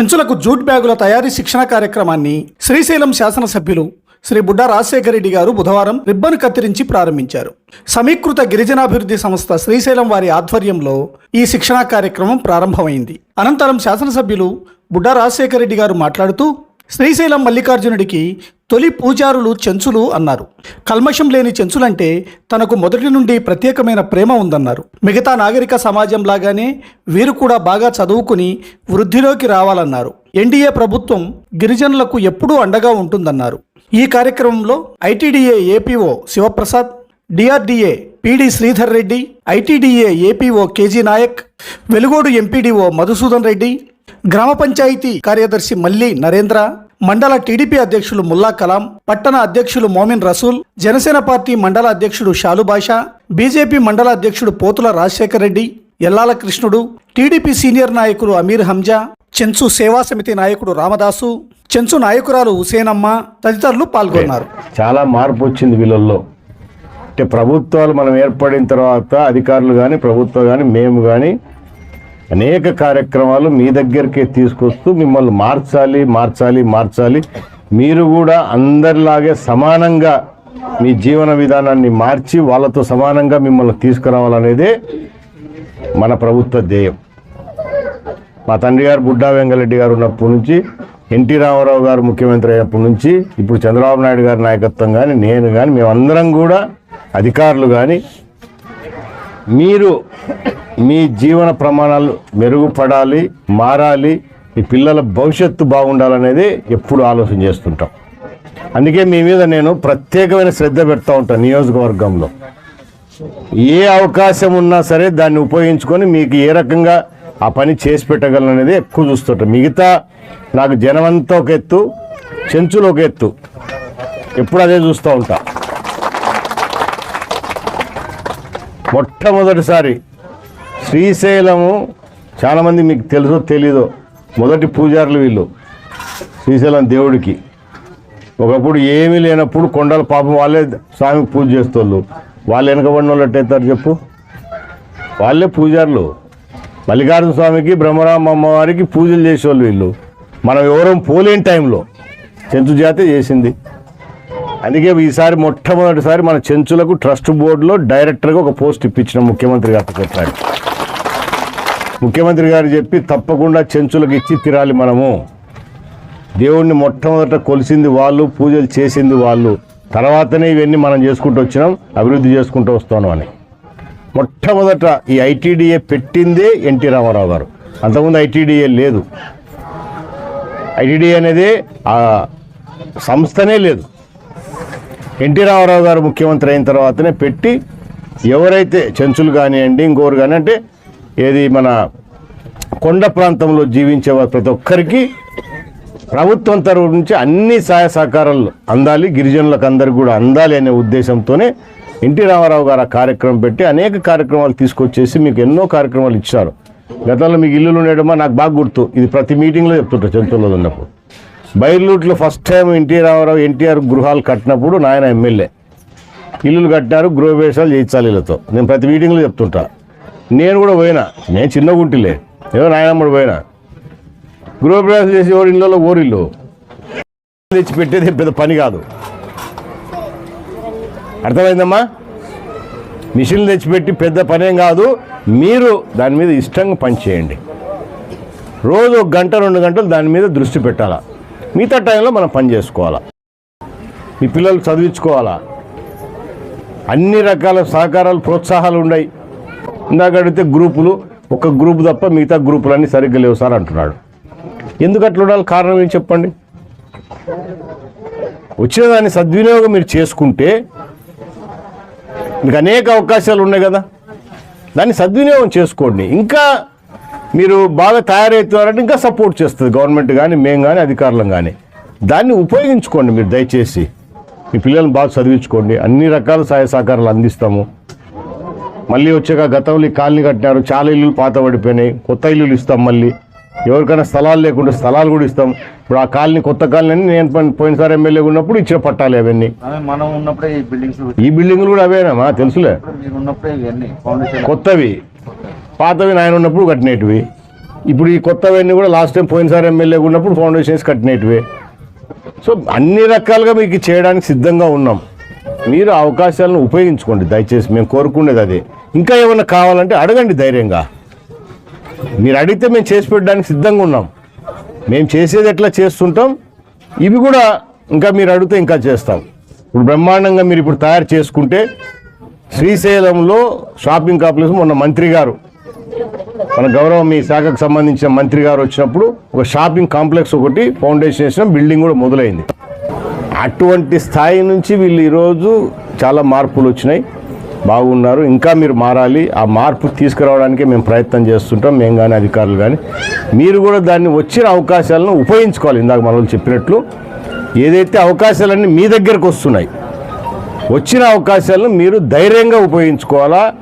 చెంచులకు jute బ్యాగుల తయారీ శిక్షణ కార్యక్రమాన్ని శ్రీశైలం శాసనసభ్యులు శ్రీ బుడ్డా రాజశేఖర రెడ్డి గారు బుధవారం రిబ్బన్ కత్తిరించి ప్రారంభించారు. సమీకృత గిరిజనాభివృద్ధి సంస్థ శ్రీశైలం వారి ఆధ్వర్యంలో ఈ శిక్షణా కార్యక్రమం ప్రారంభమైంది. అనంతరం శాసనసభ్యులు బుడ్డా రాజశేఖర రెడ్డి గారు మాట్లాడుతూ శ్రీశైలం మల్లికార్జునుడికి తొలి పూజారులు చెంచులు అన్నారు. కల్మషం లేని చెంచులంటే తనకు మొదటి నుండి ప్రత్యేకమైన ప్రేమ ఉందన్నారు. మిగతా నాగరిక సమాజం లాగానే వీరు కూడా బాగా చదువుకుని వృద్ధిలోకి రావాలన్నారు. ఎన్డీఏ ప్రభుత్వం గిరిజనులకు ఎప్పుడూ అండగా ఉంటుందన్నారు. ఈ కార్యక్రమంలో ITDA APO Shivaprasad DRDA PD Sridhar Reddy ITDA APO KG Nayak Velugodu MPDO Madhusudan Reddy గ్రామ పంచాయతీ కార్యదర్శి మల్లి నరేంద్ర మండల టీడీపీ అధ్యక్షులు ముల్లా కలాం పట్టణ అధ్యక్షులు మోమిన్ రసూల్ జనసేన పార్టీ మండల అధ్యక్షుడు షాలు బాషా బీజేపీ మండల అధ్యక్షుడు పోతుల రాజశేఖర్ రెడ్డి ఎల్లాల కృష్ణుడు టీడీపీ సీనియర్ నాయకులు అమీర్ హంజా చెంచు సేవా సమితి నాయకుడు రామదాసు చెంచు నాయకురాలు హుసేనమ్మ తదితరులు పాల్గొన్నారు. చాలా మార్పు వచ్చింది వీళ్ళల్లో. అంటే ప్రభుత్వాలు మనం ఏర్పడిన తర్వాత అధికారులు కానీ ప్రభుత్వం కానీ మేము కానీ అనేక కార్యక్రమాలు మీ దగ్గరికే తీసుకొస్తూ మిమ్మల్ని మార్చాలి మార్చాలి మార్చాలి. మీరు కూడా అందరిలాగే సమానంగా మీ జీవన విధానాన్ని మార్చి వాళ్ళతో సమానంగా మిమ్మల్ని తీసుకురావాలనేదే మన ప్రభుత్వ ధ్యేయం. మా తండ్రి గారు బుడ్డా వెంగళరెడ్డి గారు ఉన్నప్పటి నుంచి ఎన్టీ రామారావు గారు ముఖ్యమంత్రి అయినప్పటి నుంచి ఇప్పుడు చంద్రబాబు నాయుడు గారి నాయకత్వం కానీ నేను కానీ మేమందరం కూడా అధికారులు కానీ మీరు మీ జీవన ప్రమాణాలు మెరుగుపడాలి మారాలి మీ పిల్లల భవిష్యత్తు బాగుండాలనేది ఎప్పుడు ఆలోచన చేస్తుంటాం. అందుకే మీ మీద నేను ప్రత్యేకమైన శ్రద్ధ పెడతా ఉంటాను నియోజకవర్గంలో. ఏ అవకాశం ఉన్నా సరే దాన్ని ఉపయోగించుకొని మీకు ఏ రకంగా ఆ పని చేసి పెట్టగలను అనేది ఎక్కువ చూస్తుంటాం. మిగతా నాకు జనమంతా ఒక ఎత్తు చెంచులు ఒక ఎత్తు. ఎప్పుడు అదే చూస్తూ ఉంటా. మొట్టమొదటిసారి శ్రీశైలము చాలామంది మీకు తెలుసో తెలీదో? మొదటి పూజారులు వీళ్ళు. శ్రీశైలం దేవుడికి. ఒకప్పుడు ఏమీ లేనప్పుడు కొండల పాపం వాళ్ళే స్వామికి పూజ చేస్తోళ్ళు. వాళ్ళు వెనకబడిన వాళ్ళు ఎట్టయితారు చెప్పు? వాళ్ళే పూజారులు. మల్లికార్జున స్వామికి బ్రహ్మరామ అమ్మవారికి పూజలు చేసేవాళ్ళు వీళ్ళు. మనం ఎవరం పోలేని టైంలో చెంచు జాతే చేసింది. అందుకే ఈసారి మొట్టమొదటిసారి మన చెంచులకు ట్రస్ట్ బోర్డులో డైరెక్టర్గా ఒక పోస్ట్ ఇప్పించిన ముఖ్యమంత్రి గారు చెప్పాడు ముఖ్యమంత్రి గారు చెప్పి తప్పకుండా చెంచులకు ఇచ్చి తిరాలి మనము. దేవుణ్ణి మొట్టమొదట కొలిసింది వాళ్ళు పూజలు చేసింది వాళ్ళు. తర్వాతనే ఇవన్నీ మనం చేసుకుంటూ వచ్చినాం అభివృద్ధి చేసుకుంటూ వస్తాను అని. మొట్టమొదట ఈ ఐటీడీఏ పెట్టిందే ఎన్టీ రామారావు గారు. అంతకుముందు ఐటీడీఏ లేదు. ఐటీడీఏ అనేది ఆ సంస్థనే లేదు. ఎన్టీ రామారావు గారు ముఖ్యమంత్రి అయిన తర్వాతనే పెట్టి ఎవరైతే చెంచులు కానివ్వండి ఇంకోరు కానీ అంటే ఏది మన కొండ ప్రాంతంలో జీవించే వారు ప్రతి ఒక్కరికి ప్రభుత్వం తరపు నుంచి అన్ని సహాయ సహకారాలు అందాలి గిరిజనులకు అందరికి కూడా అందాలి అనే ఉద్దేశంతోనే ఎన్టీ రామారావు గారు ఆ కార్యక్రమం పెట్టి అనేక కార్యక్రమాలు తీసుకొచ్చేసి మీకు ఎన్నో కార్యక్రమాలు ఇచ్చారు. గతంలో మీకు ఇల్లులు ఉండడమా నాకు బాగా గుర్తు. ఇది ప్రతి మీటింగ్లో చెప్తుంటారు చంద్రలో ఉన్నప్పుడు. బైర్లూట్లో first time NT Ramarao NTR గృహాలు కట్టినప్పుడు నాయన ఎమ్మెల్యే. ఇల్లులు కట్టినారు గృహవేశాలు చేయించాలి వీళ్ళతో. నేను ప్రతి మీటింగ్లో చెప్తుంటా. నేను కూడా పోయినా. నేను చిన్న గుంటిలే. ఏదో నాయనమ్మడు పోయినా. గృహప్రవేశం చేసి ఎవరి ఇళ్ళలో ఓరిల్లు. తెచ్చి పెట్టేది పెద్ద పని కాదు. అర్థమైందమ్మా? మిషన్లు తెచ్చిపెట్టి పెద్ద పనేం కాదు. మీరు దాని మీద ఇష్టంగా పనిచేయండి రోజు ఒక గంట రెండు గంటలు దాని మీద దృష్టి పెట్టాలా? మిగతా టైంలో మనం పని చేసుకోవాలా? మీ పిల్లలు చదివించుకోవాలా? అన్ని రకాల సహకారాలు ప్రోత్సాహాలు ఉన్నాయి. ఇందాక అడిగితే గ్రూపులు ఒక గ్రూప్ తప్ప మిగతా గ్రూపులన్నీ సరిగ్గా లేవు సార్ అంటున్నాడు. ఎందుకు అట్లా ఉండాలి? కారణం ఏం చెప్పండి? వచ్చిన దాన్ని సద్వినియోగం మీరు చేసుకుంటే మీకు అనేక అవకాశాలు ఉన్నాయి కదా. దాన్ని సద్వినియోగం చేసుకోండి. ఇంకా మీరు బాగా తయారవుతున్నారంటే ఇంకా సపోర్ట్ చేస్తుంది గవర్నమెంట్ కానీ మేము కానీ అధికారులం కానీ దాన్ని ఉపయోగించుకోండి మీరు దయచేసి. మీ పిల్లల్ని బాగా చదివించుకోండి. అన్ని రకాల సహాయ సహకారాలు అందిస్తాము. మళ్ళీ వచ్చాక గతంలో ఈ కాలనీ కట్టినారు. చాలా ఇల్లులు పాత పడిపోయినాయి. కొత్త ఇల్లులు ఇస్తాం మళ్ళీ. ఎవరికైనా స్థలాలు లేకుండా స్థలాలు కూడా ఇస్తాం. ఇప్పుడు ఆ కాలనీ కొత్త కాలనీ అని నేను పోయిన- పోయినసారి ఎమ్మెల్యేగా ఉన్నప్పుడు ఇచ్చిన పట్టాలి అవన్నీ. అదే మనం ఉన్నప్పుడే ఈ బిల్డింగ్స్ ఈ బిల్డింగ్లు కూడా అవేనామా తెలుసులే. కొత్తవి. పాతవి నాయన ఉన్నప్పుడు కట్టినవి ఇప్పుడు ఈ కొత్తవన్నీ కూడా లాస్ట్ టైం పోయినసారి ఎమ్మెల్యేగా ఉన్నప్పుడు ఫౌండేషన్స్ కట్టినట్టువే. సో అన్ని రకాలుగా మీకు చేయడానికి సిద్ధంగా ఉన్నాం. మీరు ఆ అవకాశాలను ఉపయోగించుకోండి. దయచేసి మేము కోరుకునేది అదే. ఇంకా ఏమైనా కావాలంటే అడగండి ధైర్యంగా. మీరు అడిగితే మేము చేసి పెట్టడానికి సిద్ధంగా ఉన్నాం. మేము చేసేది ఎట్లా చేస్తుంటాం? ఇవి కూడా ఇంకా మీరు అడిగితే ఇంకా చేస్తాం. ఇప్పుడు బ్రహ్మాండంగా మీరు ఇప్పుడు తయారు చేసుకుంటే శ్రీశైలంలో షాపింగ్ కాంప్లెక్స్ మొన్న మంత్రి గారు మన గౌరవం మీ శాఖకు సంబంధించిన మంత్రి గారు వచ్చినప్పుడు ఒక షాపింగ్ కాంప్లెక్స్ ఒకటి ఫౌండేషన్ వేసిన బిల్డింగ్ కూడా మొదలైంది. అటువంటి స్థాయి నుంచి వీళ్ళు ఈరోజు చాలా మార్పులు వచ్చినాయి. బాగున్నారు. ఇంకా మీరు మారాలి. ఆ మార్పు తీసుకురావడానికే మేము ప్రయత్నం చేస్తుంటాం. మేము కానీ అధికారులు కానీ మీరు కూడా దాన్ని వచ్చిన అవకాశాలను ఉపయోగించుకోవాలి. ఇందాక మనం చెప్పినట్లు. ఏదైతే అవకాశాలన్నీ మీ దగ్గరకు వస్తున్నాయి వచ్చిన అవకాశాలను మీరు ధైర్యంగా ఉపయోగించుకోవాలా?